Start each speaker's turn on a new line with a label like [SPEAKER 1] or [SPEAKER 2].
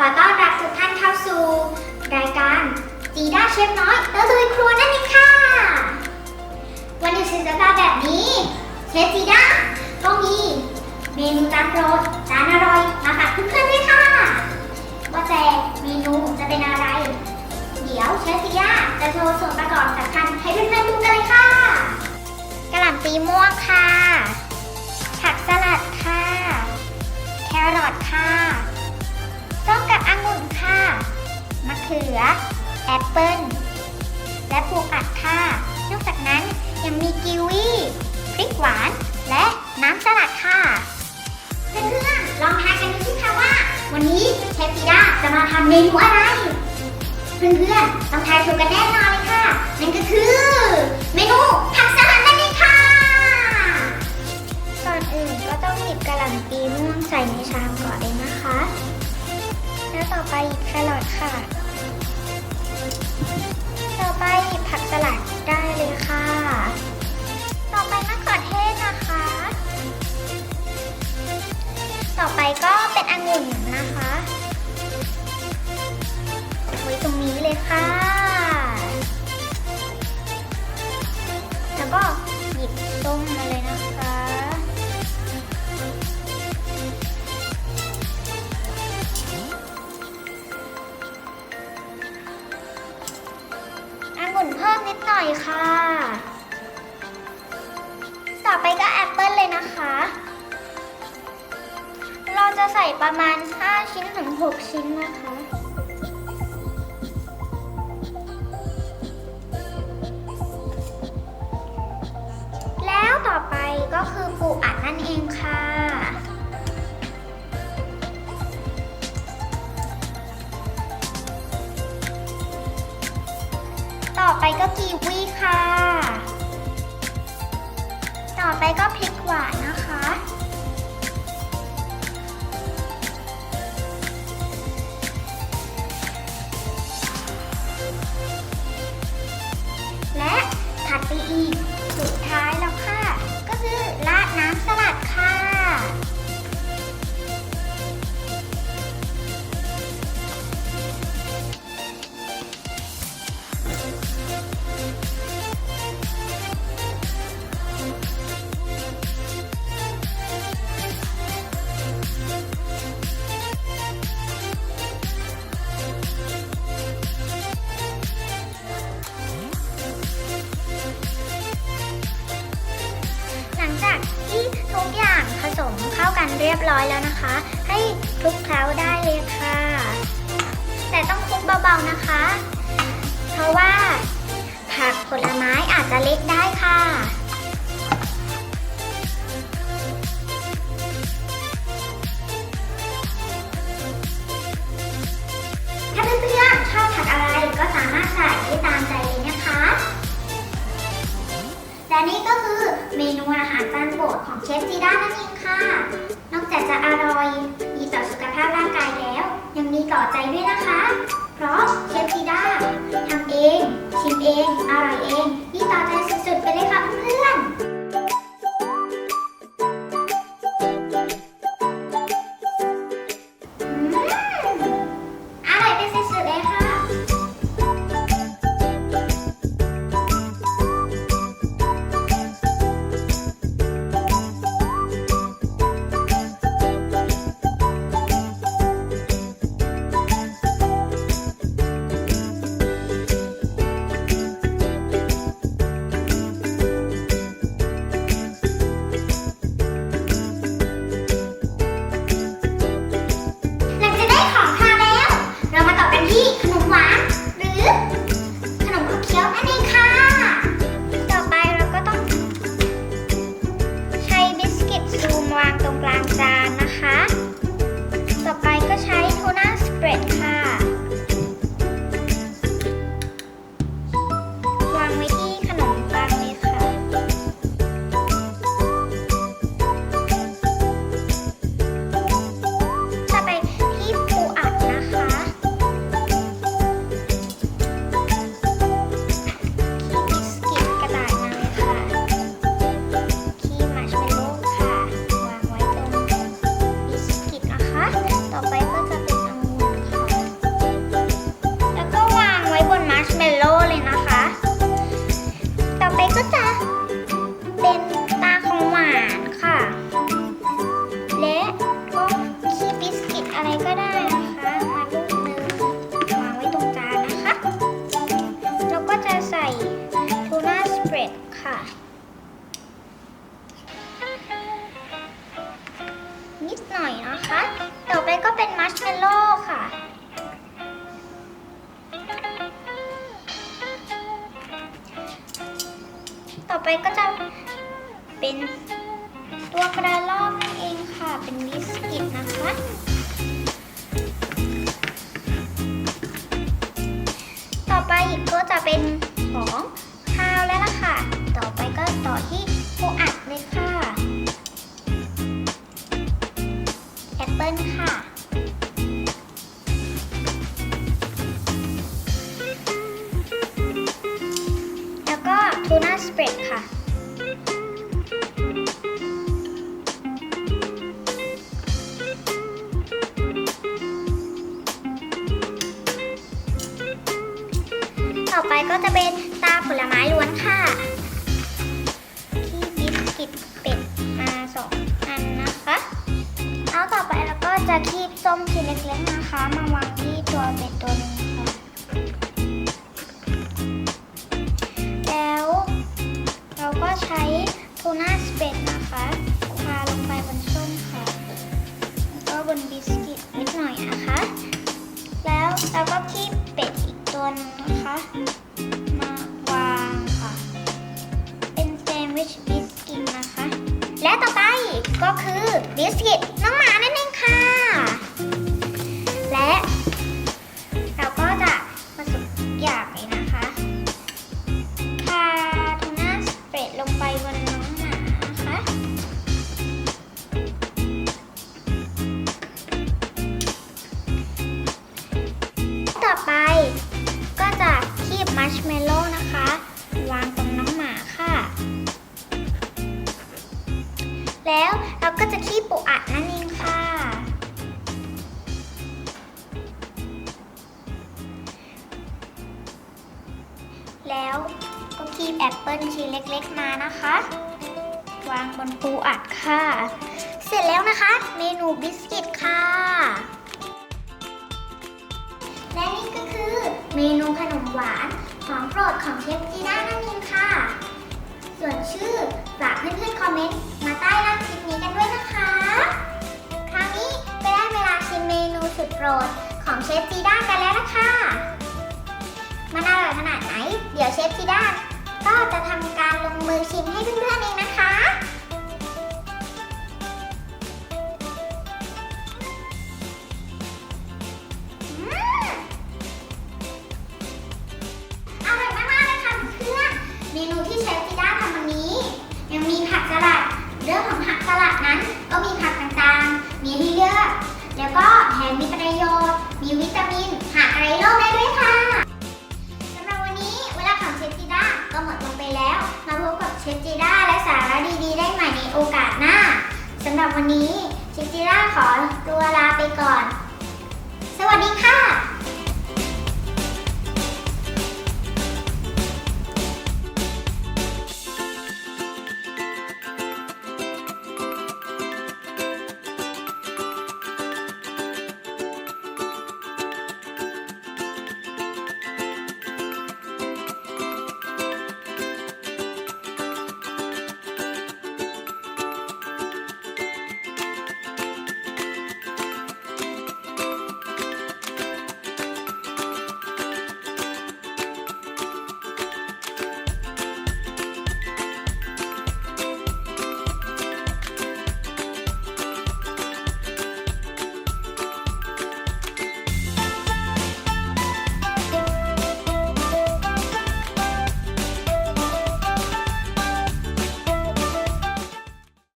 [SPEAKER 1] ขอต้อนรับทุกท่านเข้าสู่ รายการจีด้าเชฟน้อยตะลุยครัวนั่นเองค่ะ วันหยุดสุดสัปดาห์แบบนี้ เชฟจีด้าก็มีเมนูจานโปรดจานอร่อยมาฝากเพื่อนๆด้วยค่ะ ว่าแต่เมนูจะเป็นอะไร เดี๋ยวเชฟจีด้าจะโชว์ส่วนประกอบสำคัญให้เพื่อนๆดูกันเลยค่ะกระหล่ำปีม่วงค่ะ ผักสลัดค่ะ แครอทค่ะ สือ แอปเปิลและปูอัดค่ะนอกจากนั้นยังมีกีวีพริกหวาน และน้ำสลัดค่ะเพื่อนๆลองทายกันดูสิคะว่า วันนี้เชฟปีด้าจะมาทำเมนูอะไร เพื่อนๆต้องทายถูกกันแน่ ผักสลัดได้เลยค่ะ ต่อไปมะเขือเทศนะคะ ต่อไปก็เป็นองุ่นนะคะไว้ตรงนี้เลยค่ะ แล้วก็หยิบต้มมาเลยนะ จะใส่ประมาณ 5 ชิ้นถึง 6 ชิ้นนะคะ แล้วต่อไปก็คือปูอัดนั่นเองค่ะต่อไปก็กีวีค่ะ ต่อไปก็พริกหวานนะคะและ ไปอีก สุดท้ายแล้วค่ะ รียบร้อยแล้วนะคะ ให้คลุกเคล้าได้เลยค่ะ แต่ต้องคลุกเบาๆนะคะ เพราะว่าผักผลไม้อาจจะเล็กได้ค่ะถ้าเพื่อนๆชอบผักอะไรก็สามารถใส่ได้ตามใจเลยนะคะและนี่ก็คือเมนูอาหารจานโปรดของเชฟซีด้านั่นเองค่ะ แต่จะอร่อยดีต่อสุขภาพร่างกายแล้ว ยังมีต่อใจด้วยนะคะ เพราะเชฟพีด้าทำเอง ชิมเอง อร่อยเองดีต่อใจสุ ก็เป็นมัชเมลโล่ค่ะ ต่อไปก็จะเป็นตัวกระลอก ต่อไปก็จะเป็นตาผลไม้ล้วนค่ะ ที่บิสกิตเป็ดมาสองอันนะคะเอาต่อไปแล้วก็จะคีบส้มชิ้นเล็กๆนะคะ มาวางที่ตัวเป็ดตัวนึงค่ะ แล้วเราก็ใช้ทูน่าสเปรดนะคะทาลงไปบนส้มค่ะ แล้วก็บนบิสกิตนิดหน่อยนะคะ แล้วเราก็คีบ นนะคะ มาวางค่ะ เป็นแซนด์วิชบิสกิตนะคะ และต่อไปก็คือบิสกิตน้องหมานั่นเองค่ะ และเราก็จะผสมทุกอย่างเลยนะคะทาทูน่าสเปรดลงไปบนน้องหมานะคะต่อไป แล้วก็คีบแอปเปิลชิ้นเล็กๆมานะคะ วางบนปูอัดค่ะ เสร็จแล้วนะคะ เมนูบิสกิตค่ะ และนี่ก็คือเมนูขนมหวานของโปรดของเชฟจีน่านั่นเองค่ะ ส่วนชื่อฝากเพื่อนๆคอมเมนต์มาใต้ล่างคลิปนี้กันด้วยนะคะ คราวนี้ก็ได้เวลาชิมเมนูสุดโปรดของเชฟจีด้ากันแล้วนะคะ มันอร่อยขนาดไหน เดี๋ยวเชฟจีด้าก็จะทำการลงมือชิมให้เพื่อนๆเองนะคะ อร่อยมากๆเลยค่ะเพื่อนเมนูที่เชฟจิด้าทำวันนี้ ยังมีผักสลัด เรื่องของผักสลัดนั้น ก็มีผักต่างๆ มีให้เลือก แล้วก็แถมมีประโยชน์ มีวิตามิน หาอะไรโรคได้ด้วยค่ะ ก็หมดลงไปแล้ว มาพบกับเชฟจีด้าและสาระดีๆ ได้ใหม่ในโอกาสหน้าสำหรับวันนี้เชฟจีด้าขอตัวลาไปก่อน